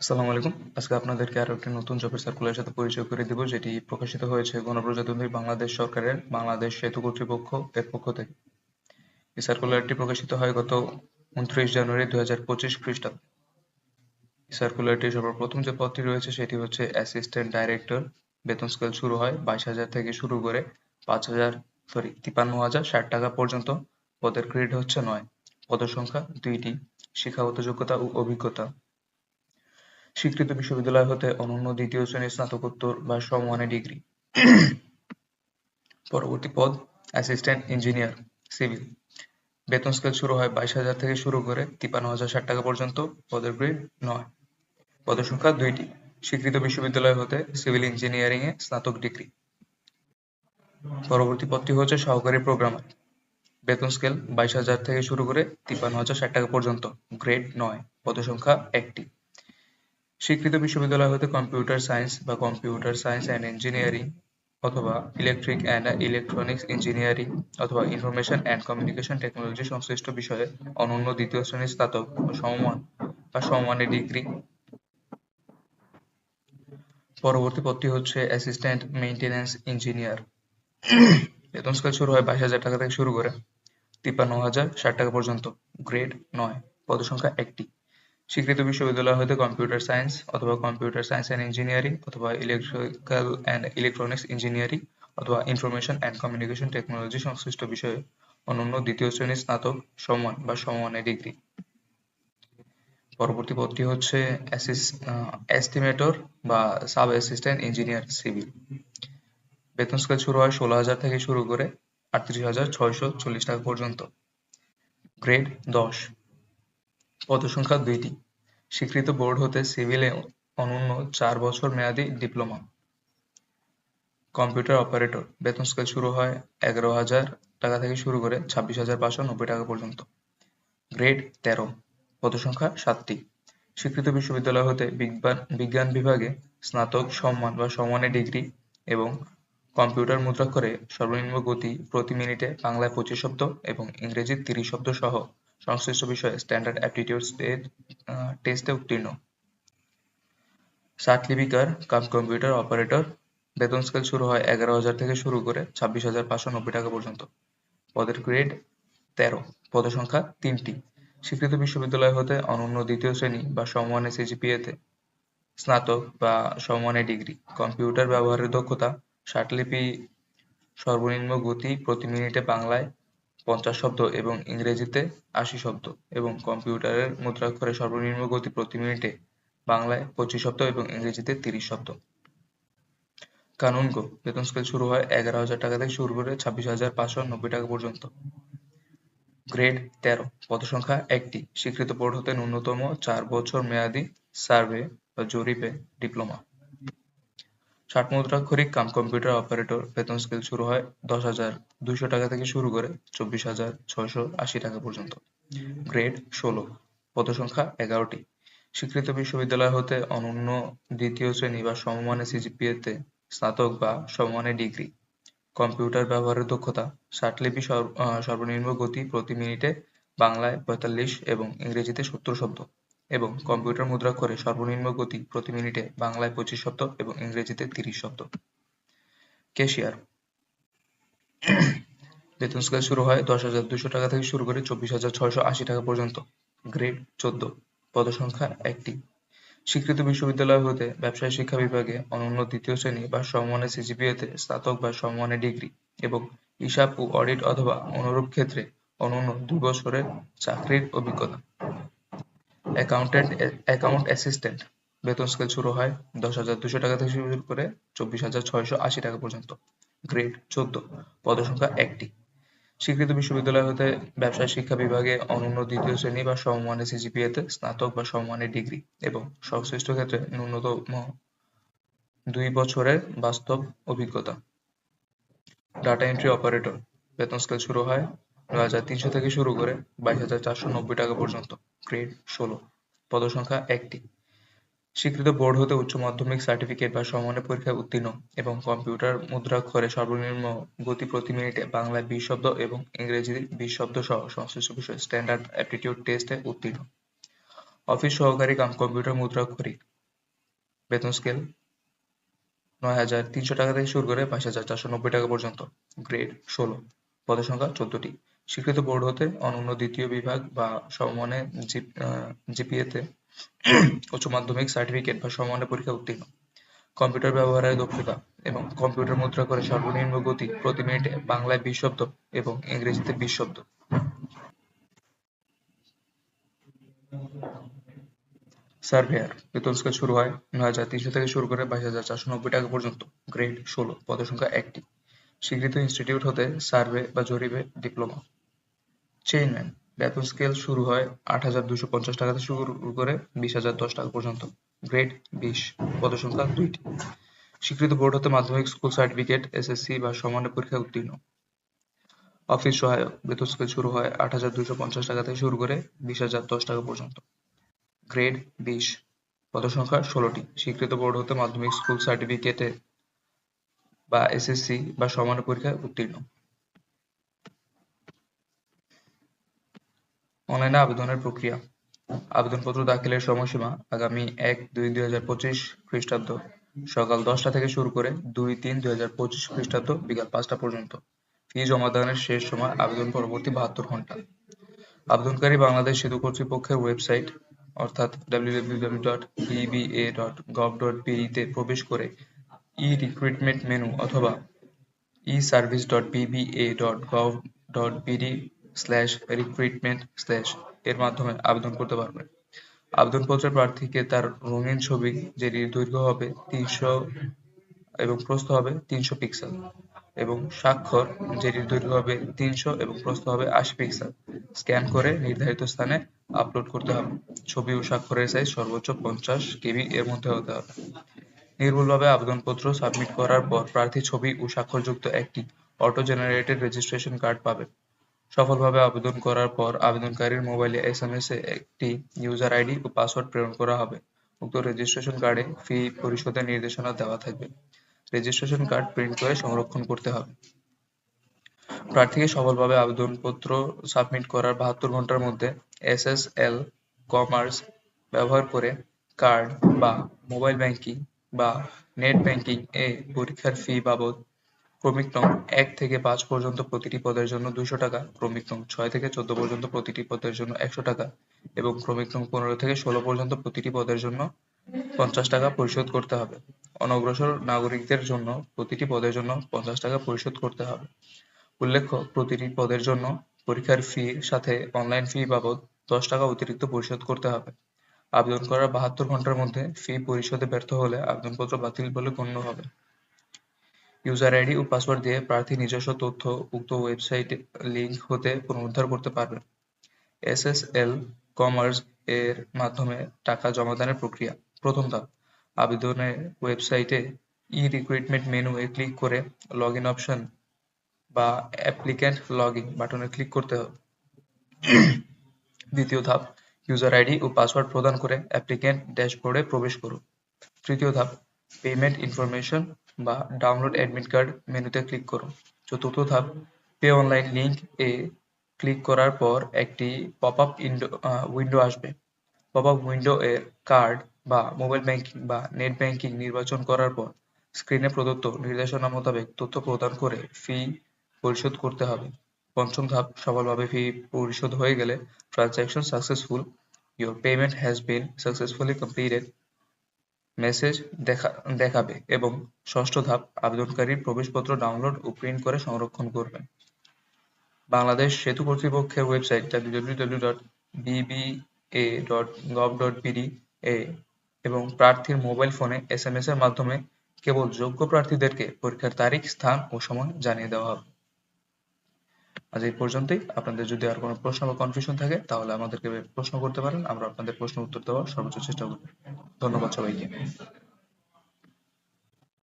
আসসালামু আলাইকুম। আজকে আপনাদেরকে আরও একটি নতুন জবের সার্কুলারের সাথে পরিচয় করে দিব, যেটি প্রকাশিত হয়েছে গণপ্রজাতন্ত্রী বাংলাদেশ সরকারের বাংলাদেশ সেতু কর্তৃপক্ষ এর পক্ষ থেকে। এই সার্কুলারটি প্রকাশিত হয় গত উনত্রিশ জানুয়ারি দুই হাজার পঁচিশ খ্রিস্টাব্দে। এই সার্কুলারটি সর্বপ্রথম যে পদটি রয়েছে, সেটি হচ্ছে অ্যাসিস্ট্যান্ট ডাইরেক্টর বেতন স্কেল শুরু হয় বাইশ হাজার থেকে শুরু করে পাঁচ হাজার সরি তিপ্পান্ন হাজার ষাট টাকা পর্যন্ত। পদের গ্রেড হচ্ছে নয়। পদের সংখ্যা দুইটি। শিক্ষাগত যোগ্যতা ও অভিজ্ঞতা। স্বীকৃত বিশ্ববিদ্যালয় হতে অনন্য দ্বিতীয় শ্রেণির স্নাতকোত্তর বা সমমানের ডিগ্রি পরবর্তী পদ অ্যাসিস্ট্যান্ট ইঞ্জিনিয়ার সিভিল বেতন স্কেল শুরু হয় বাইশ হাজার থেকে শুরু করে তিপ্পান্ন হাজার ষাট টাকা পর্যন্ত। পদের গ্রেড নয়। পদের সংখ্যা দুইটি। স্বীকৃত বিশ্ববিদ্যালয় হতে সিভিল ইঞ্জিনিয়ারিং এ স্নাতক ডিগ্রি পরবর্তী পদটি হচ্ছে সহকারী প্রোগ্রামার বেতন স্কেল বাইশ হাজার থেকে শুরু করে তিপ্পান্ন হাজার ষাট টাকা পর্যন্ত। গ্রেড নয়। পদের সংখ্যা একটি। স্বীকৃত বিশ্ববিদ্যালয় হতে কম্পিউটার সায়েন্স বা কম্পিউটার সায়েন্স অ্যান্ড ইঞ্জিনিয়ারিং অথবা ইলেকট্রিক অ্যান্ড ইলেকট্রনিক্স ইঞ্জিনিয়ারিং অথবা ইনফরমেশন অ্যান্ড কমিউনিকেশন টেকনোলজি সংশ্লিষ্ট বিষয়ে অনন্য দ্বিতীয় শ্রেণির স্নাতক বা সমমান বা সমমানের ডিগ্রি। পরবর্তী পদটি হচ্ছে অ্যাসিস্ট্যান্ট মেইনটেন্যান্স ইঞ্জিনিয়ার। বেতন স্কেল শুরু হয় বাইশ হাজার টাকা থেকে শুরু করে তিপ্পান্ন হাজার ষাট টাকা পর্যন্ত, গ্রেড নয়, পদসংখ্যা একটি। স্বীকৃত বিশ্ববিদ্যালয় হতে কম্পিউটার সায়েন্স অথবা কম্পিউটার সায়েন্স অ্যান্ড ইঞ্জিনিয়ারিং অথবা ইলেকট্রিক্যাল অ্যান্ড ইলেকট্রনিক্স ইঞ্জিনিয়ারিং অথবা ইনফরমেশন অ্যান্ড কমিউনিকেশন টেকনোলজি সংশ্লিষ্ট বিষয়ে অনন্য দ্বিতীয় শ্রেণির স্নাতক সমান বা সমমানের ডিগ্রি পরবর্তী পদটি হচ্ছে এস্টিমেটর বা সাব অ্যাসিস্ট্যান্ট ইঞ্জিনিয়ার সিভিল বেতন স্কেল শুরু হয় ষোলো হাজার থেকে শুরু করে আটত্রিশ হাজার ছয়শো চল্লিশ টাকা পর্যন্ত। গ্রেড দশ। পদসংখ্যা দুইটি। স্বীকৃত বোর্ড হতে সিভিলে অনন্য চার বছর মেয়াদী ডিপ্লোমা। Computer operator. বেতন স্কেল শুরু হয় এগারো হাজার টাকা থেকে শুরু করে ছাব্বিশ হাজার পাঁচশো নব্বই টাকা পর্যন্ত। গ্রেড তেরো। পদসংখ্যা সাতটি। স্বীকৃত বিশ্ববিদ্যালয় হতে বিজ্ঞান বিজ্ঞান বিভাগে স্নাতক, সম্মান বা সমানের ডিগ্রি এবং কম্পিউটার মুদ্রাক্ষরে সর্বনিম্ন গতি প্রতি মিনিটে বাংলায় পঁচিশ শব্দ এবং ইংরেজি তিরিশ শব্দ সহ সংশ্লিষ্ট বিষয়ে স্ট্যান্ডার্ড অ্যাপটিটিউড টেস্টে উত্তীর্ণ। ষাট লিপিকার কাম কম্পিউটার অপারেটর বেতন স্কেল শুরু হয় এগারো হাজার থেকে শুরু করে ছাব্বিশ হাজার পাঁচশো নব্বই টাকা পর্যন্ত। পদের গ্রেড তেরো পদসংখ্যা তিনটি। স্বীকৃত বিশ্ববিদ্যালয় হতে অনন্য দ্বিতীয় শ্রেণি বা সমমানের সিজিপিএতে স্নাতক বা সমমানের ডিগ্রি। কম্পিউটার ব্যবহারের দক্ষতা ষাটলিপি সর্বনিম্ন গতি প্রতি মিনিটে বাংলায় পঞ্চাশ শব্দ এবং ইংরেজিতে আশি শব্দ এবং কম্পিউটারের মুদ্রাক্ষরে সর্বনিম্ন গতি প্রতি মিনিটে বাংলায় পঁচিশ শব্দ এবং ইংরেজিতে তিরিশ শব্দ। কানুনগো, বেতন স্কেল শুরু হয় এগারো হাজার টাকা থেকে শুরু করে ছাব্বিশ হাজার পাঁচশো নব্বই টাকা পর্যন্ত। গ্রেড তেরো, পদসংখ্যা একটি, স্বীকৃত বোর্ড হতে ন্যূনতম চার বছর মেয়াদী সার্ভে বা জরিপে ডিপ্লোমা। ষাট মুদ্রাক্ষরিক কাম কম্পিউটার অপারেটর বেতন স্কেল শুরু হয় দশ হাজার দুইশো টাকা থেকে শুরু করে চব্বিশ হাজার ছয়শো আশি টাকা পর্যন্ত। গ্রেড ষোলো, পদসংখ্যা এগারোটি। স্বীকৃত বিশ্ববিদ্যালয় হতে অনন্য দ্বিতীয় শ্রেণি বা সমমানের সিজিপিএতে স্নাতক বা সমমানের ডিগ্রি। কম্পিউটার ব্যবহারের দক্ষতা ষাট লিপি সর্বনিম্ন গতি প্রতি মিনিটে বাংলায় পঁয়তাল্লিশ এবং ইংরেজিতে সত্তর শব্দ। এবং কম্পিউটার মুদ্রাক্ষরে সর্বনিম্ন গতি প্রতি মিনিটে বাংলায় পঁচিশ শব্দ এবং ইংরেজিতে তিরিশ শব্দ। ক্যাশিয়ার। বেতন স্কেল শুরু হয় দশ হাজার দুশো টাকা থেকে শুরু করে চব্বিশ হাজার ছয়শো আশি টাকা পর্যন্ত। গ্রেড চোদ্দ। পদসংখ্যা একটি। স্বীকৃত বিশ্ববিদ্যালয় হতে ব্যবসায় শিক্ষা বিভাগে অনন্য দ্বিতীয় শ্রেণি বা সমমানের সিজিপিএতে স্নাতক বা সমমানের ডিগ্রি এবং হিসাব ও অডিট অথবা অনুরূপ ক্ষেত্রে অনন্য দুই বছরের চাকরির অভিজ্ঞতা। অ্যাকাউন্টেন্ট অ্যাকাউন্ট অ্যাসিস্ট্যান্ট বেতন স্কেল শুরু হয় দশ হাজার দুশো টাকা থেকে শুরু করে চব্বিশ হাজার ছয়শো আশি টাকা পর্যন্ত। গ্রেড চোদ্দ। পদসংখ্যা একটি। স্বীকৃত বিশ্ববিদ্যালয় হতে ব্যবসায় শিক্ষা বিভাগে অনন্য দ্বিতীয় শ্রেণি বা সমমানের সিজিপিএতে স্নাতক বা সমমানের ডিগ্রি এবং সংশ্লিষ্ট ক্ষেত্রে ন্যূনতম দুই বছরের বাস্তব অভিজ্ঞতা। ডাটা এন্ট্রি অপারেটর বেতন স্কেল শুরু হয় নয় হাজার তিনশো থেকে শুরু করে বাইশ হাজার চারশো নব্বই টাকা পর্যন্ত। গ্রেড ষোলো। পদসংখ্যা একটি। স্বীকৃত বোর্ড হতে উচ্চ মাধ্যমিক সার্টিফিকেট বা সমমানের পরীক্ষায় উত্তীর্ণ এবং কম্পিউটার মুদ্রাক্ষরে সর্বনিম্ন গতি প্রতি মিনিটে বাংলায় বিশ শব্দ এবং ইংরেজি বিশ শব্দ সহ সংশ্লিষ্ট বিষয়ে স্ট্যান্ডার্ড অ্যাপটিটিউড টেস্টে উত্তীর্ণ। অফিস সহকারী কাম কম্পিউটার মুদ্রাক্ষরিক। বেতন স্কেল নয় হাজার তিনশো টাকা থেকে শুরু করে বাইশ হাজার চারশো নব্বই টাকা পর্যন্ত। গ্রেড ষোলো। পদের সংখ্যা চোদ্দটি। স্বীকৃত বোর্ড হতে অনন্য দ্বিতীয় বিভাগ বা সমমানে জিপিএতে উচ্চ মাধ্যমিক সার্টিফিকেট বা সমমানের পরীক্ষা উত্তীর্ণ। কম্পিউটার ব্যবহারের দক্ষতা এবং কম্পিউটার মুদ্রা করে সর্বনিম্ন গতি প্রতি মিনিটে বাংলায় বিশ শব্দ এবং ইংরেজিতে বিশ শব্দ। সার্ভেয়ার, বেতন স্কেল শুরু হয় নয় হাজার তিনশো থেকে শুরু করে বাইশ হাজার চারশো নব্বই টাকা পর্যন্ত। গ্রেড ষোলো, পদের সংখ্যা একটি। স্বীকৃত ইনস্টিটিউট হতে সার্ভে বা জরিপে ডিপ্লোমা। চেইনম্যান বেতন স্কেল শুরু হয় আট হাজার দুশো পঞ্চাশ টাকা থেকে শুরু করে বিশ হাজার দশ টাকা পর্যন্ত। গ্রেড বিশ। পদের সংখ্যা দুইটি। স্বীকৃত বোর্ড হতে মাধ্যমিক স্কুল সার্টিফিকেট এসএসসি বা সমানের পরীক্ষায় উত্তীর্ণ। অফিস সহায়ক। বেতন স্কেল শুরু হয় আট হাজার দুশো পঞ্চাশ টাকা থেকে শুরু করে বিশ হাজার দশ টাকা পর্যন্ত। গ্রেড বিশ। পদসংখ্যা ষোলোটি। স্বীকৃত বোর্ড হতে মাধ্যমিক স্কুল সার্টিফিকেটে বা এসএসসি বা সমানের পরীক্ষায় উত্তীর্ণ। অনলাইনে আবেদনের প্রক্রিয়া। আবেদনপত্র দাখিলের সময়সীমা আগামী এক দুই দুই হাজার পঁচিশ খ্রিস্টাব্দ সকাল দশটা থেকে শুরু করে দুই তিন দুই হাজার পঁচিশ খ্রিস্টাব্দ বিকাল পাঁচটা পর্যন্ত। ফি জমাদানের শেষ সময় আবেদন পরবর্তী বাহাত্তর ঘণ্টা। আবেদনকারী বাংলাদেশ সেতু কর্তৃপক্ষের ওয়েবসাইট অর্থাৎ www.bba.gov.be তে প্রবেশ করে ই-রিক্রুটমেন্ট মেনু অথবা e-service.bba.gov.bd স্ল্যাশ রিক্রুটমেন্ট স্ল্যাশ এর মাধ্যমে আবেদন করতে পারবেন। আবেদনপত্রে প্রার্থীকে তার রঙিন ছবি, যেটির দৈর্ঘ্য হবে তিনশো এবং প্রস্থ হবে তিনশো পিক্সেল এবং স্বাক্ষর, যেটির দৈর্ঘ্য হবে তিনশো এবং প্রস্থ হবে আশি পিক্সেল স্ক্যান করে নির্ধারিত স্থানে আপলোড করতে হবে। ছবি ও স্বাক্ষরের সাইজ সর্বোচ্চ পঞ্চাশ কেবি এর মধ্যে হতে হবে। নির্ভুলভাবে আবেদনপত্র সাবমিট করার পর প্রার্থী ছবি ও স্বাক্ষরযুক্ত একটি অটো জেনারেটেড রেজিস্ট্রেশন কার্ড পাবে। সফলভাবে আবেদন করার পর আবেদনকারীর মোবাইলে এসএমএস এ একটি ইউজার আইডি ও পাসওয়ার্ড প্রেরণ করা হবে। উক্ত রেজিস্ট্রেশন কার্ডে ফি পরিশোধের নির্দেশনা দেওয়া থাকবে। রেজিস্ট্রেশন কার্ড প্রিন্ট করে সংরক্ষণ করতে হবে। প্রার্থীকে সফলভাবে আবেদনপত্র সাবমিট করার বাহাত্তর ঘণ্টার মধ্যে এসএসএল কমার্স ব্যবহার করে কার্ড বা মোবাইল ব্যাংকিং বা নেট ব্যাংকিং এ পরীক্ষার ফি বাবদ ক্রমিক নং এক থেকে পাঁচ পর্যন্ত প্রতিটি পদের জন্য দুশো টাকা, ক্রমিক নং ছয় থেকে চোদ্দ পর্যন্ত প্রতিটি পদের জন্য একশো টাকা এবং ক্রমিক নং পনেরো থেকে ষোলো পর্যন্ত প্রতিটি পদের জন্য পঞ্চাশ টাকা পরিশোধ করতে হবে। অনগ্রসর নাগরিকদের জন্য প্রতিটি পদের জন্য পঞ্চাশ টাকা পরিশোধ করতে হবে। উল্লেখ্য, প্রতিটি পদের জন্য পরীক্ষার ফি সাথে অনলাইন ফি বাবদ দশ টাকা অতিরিক্ত পরিশোধ করতে হবে। আবেদন করার বাহাত্তর ঘণ্টার মধ্যে ফি পরিশোধে ব্যর্থ হলে আবেদনপত্র বাতিল বলে গণ্য হবে। ইউজার আইডি ও পাসওয়ার্ড দিয়ে প্রার্থী নিজস্ব তথ্য উক্ত ওয়েবসাইট লিংক হতে পুনরুদ্ধার করতে পারবেন। এসএসএল কমার্স এর মাধ্যমে টাকা জমাদানের প্রক্রিয়া। প্রথম ধাপ আবেদনের ওয়েবসাইটে ই রিক্রুটমেন্ট মেনু এ ক্লিক করে লগ ইন অপশন বা অ্যাপ্লিক্যান্ট লগ ইন বাটনে ক্লিক করতে হবে। দ্বিতীয় ধাপ ইউজার আইডি ও পাসওয়ার্ড প্রদান করে অ্যাপ্লিক্যান্ট ড্যাশবোর্ডে প্রবেশ করুন। তৃতীয় ধাপ পেমেন্ট ইনফরমেশন বা ডাউনলোড অ্যাডমিট কার্ড মেনুতে ক্লিক করুন। চতুর্থ ধাপ পে অনলাইন লিংক এ ক্লিক করার পর একটি পপ আপ উইন্ডো আসবে। পপ আপ উইন্ডো এর কার্ড বা মোবাইল ব্যাংকিং বা নেট ব্যাংকিং নির্বাচন করার পর স্ক্রিনে প্রদত্ত নির্দেশনা মোতাবেক তথ্য প্রদান করে ফি পরিশোধ করতে হবে। পঞ্চম ধাপ, সফলভাবে ফি পরিশোধ হয়ে গেলে transaction successful your payment has been successfully completed message দেখা, দেখাবে এবং ষষ্ঠ ধাপ, আবেদনকারীর প্রবেশপত্র ডাউনলোড ও প্রিন্ট করে সংরক্ষণ করবেন। বাংলাদেশ সেতু কর্তৃপক্ষের ওয়েবসাইট www.bba.gov.bd এ এবং প্রার্থীর মোবাইল ফোনে এসএমএস এর মাধ্যমে কেবল যোগ্য প্রার্থীদেরকে পরীক্ষার তারিখ, স্থান ও সময় জানিয়ে দেওয়া হবে। আজ এই পর্যন্তই। আপনাদের যদি আর কোনো প্রশ্ন বা কনফিউশন থাকে, তাহলে আমাদেরকে প্রশ্ন করতে পারেন। আমরা আপনাদের প্রশ্ন উত্তর দেওয়ার সর্বোচ্চ চেষ্টা করব। ধন্যবাদ সবাইকে।